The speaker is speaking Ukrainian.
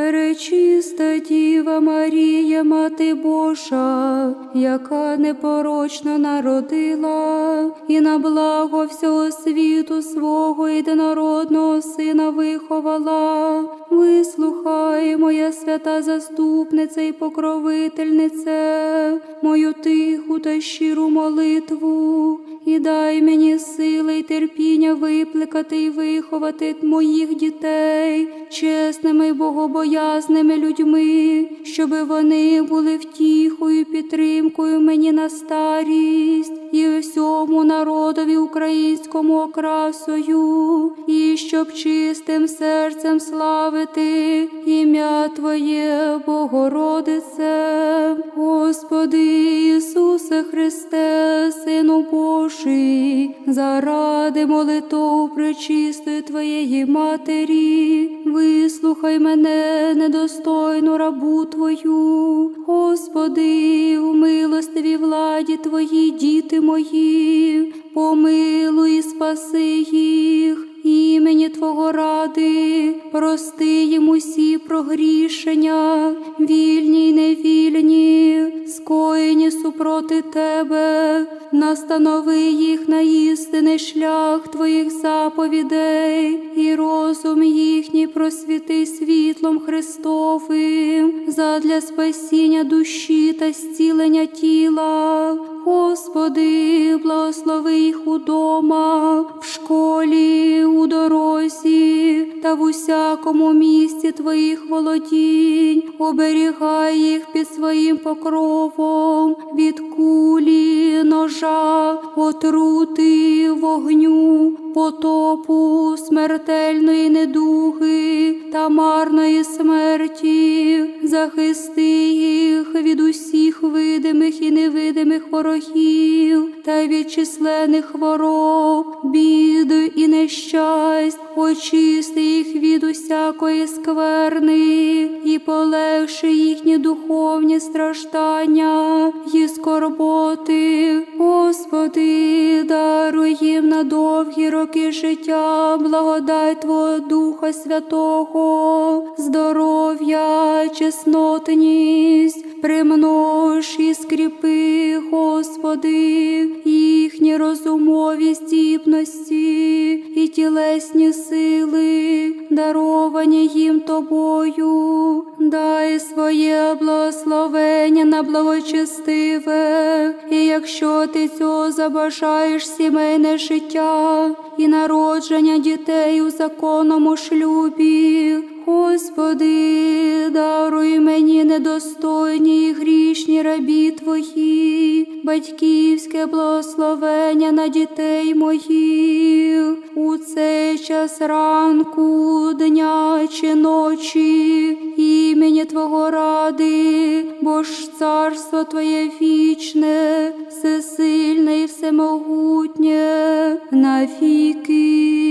Пречиста Діва Марія, Мати Божа, яка непорочно народила, і на благо всього світу свого єдинородного Сина виховала. Вислухай, моя свята заступниця і покровительниця, мою тиху та щиру молитву, і дай мені сили й терпіння випликати і виховати моїх дітей чесними й богобоязними людьми, щоби вони були втіхою, підтримкою мені на старість і всьому народові українському окрасою, і щоб чистим серцем славити ім'я Твоє, Богородице, Господи заради молитов пречистої Твоєї Матері, вислухай мене, недостойну рабу Твою, Господи, в милостивій владі Твої діти мої, помилуй і спаси прогрішення, вільні й невільні, скоєні супроти Тебе, настанови їх на істинний шлях Твоїх заповідей, і розум їхній просвіти світлом Христовим, задля спасіння душі та зцілення тіла. Господи, благослови їх удома, в школі, у дорозі та в усякому місці Твоїх володінь, оберігай їх під своїм покровом від кулі, ножа, отрути, вогню, потопу, смертельної недуги та марної смерті, захисти їх від усіх видимих і невидимих ворогів та від численних хвороб, бід і нещасть, очисти їх від усякої скверни і полегши їхні духовні страждання і скорботи. Господи, даруй їм на довгі роки життя, благодать Твого Духа Святого, здоров'я, чеснотність, примнож і скріпи, Господи, їхні розумові здібності тілесні сили, даровані їм Тобою, дай своє благословення на благочестиве, і якщо ти цього забажаєш сімейне життя і народження дітей у законному шлюбі, Господи, даруй мені недостойні і грішні рабі Твої, батьківське благословення на дітей моїх у цей час ранку, дня чи ночі, імені Твого ради, бо ж царство Твоє вічне, всесильне і всемогутнє, на віки віків. Амінь.